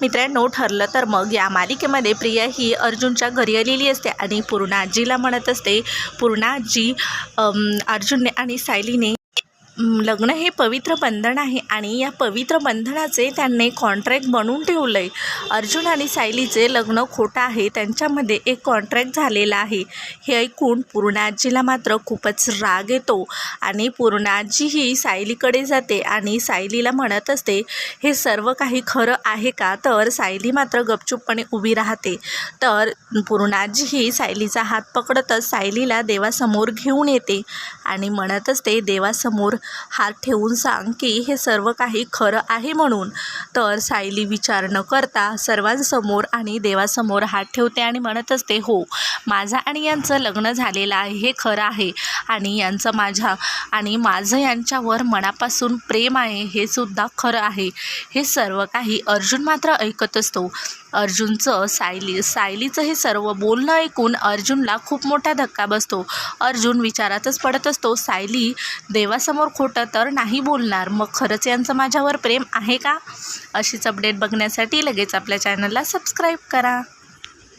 मित्रांनो ठरलं तर मग या मालिकेमध्ये प्रिया ही अर्जुनच्या घरी आलेली असते आणि पूर्णा आजीला म्हणत असते पूर्णा आजी अर्जुनने आणि सायलीने लग्न हे पवित्र बंधन आहे आणि या पवित्र बंधनाचे त्यांनी कॉन्ट्रॅक्ट बनवून ठेवलं आहे अर्जुन आणि सायलीचे लग्न खोटं आहे त्यांच्यामध्ये एक कॉन्ट्रॅक्ट झालेला आहे. हे ऐकून पूर्णाजीला मात्र खूपच राग येतो आणि पूर्णाजी ही सायलीकडे जाते आणि सायलीला म्हणत असते हे सर्व काही खरं आहे का? तर सायली मात्र गपचूपपणे उभी राहते. तर पूर्णाजी ही सायलीचा हात पकडतच सायलीला देवासमोर घेऊन येते आणि म्हणत असते देवासमोर हात ठेवून सांग की हे सर्व काही खरं आहे म्हणून. तर सायली विचार न करता सर्वांसमोर आणि देवासमोर हात ठेवते आणि म्हणत असते हो माझं आणि यांचं लग्न झालेलं आहे हे खरं आहे. आणि यांचं माझ्या आणि माझं यांच्यावर मनापासून प्रेम आहे हे सुद्धा खरं आहे. हे सर्व काही अर्जुन मात्र ऐकत असतो. अर्जुनचं सायली सायलीचं हे सर्व बोलणं ऐकून अर्जुनला खूप मोठा धक्का बसतो. अर्जुन विचारातच पडत असतो सायली देवासमोर खोटं तर नाही बोलणार मग खरंच यांचं माझ्यावर प्रेम आहे का? अशीच अपडेट बघण्यासाठी लगेच आपल्या चॅनलला सबस्क्राईब करा.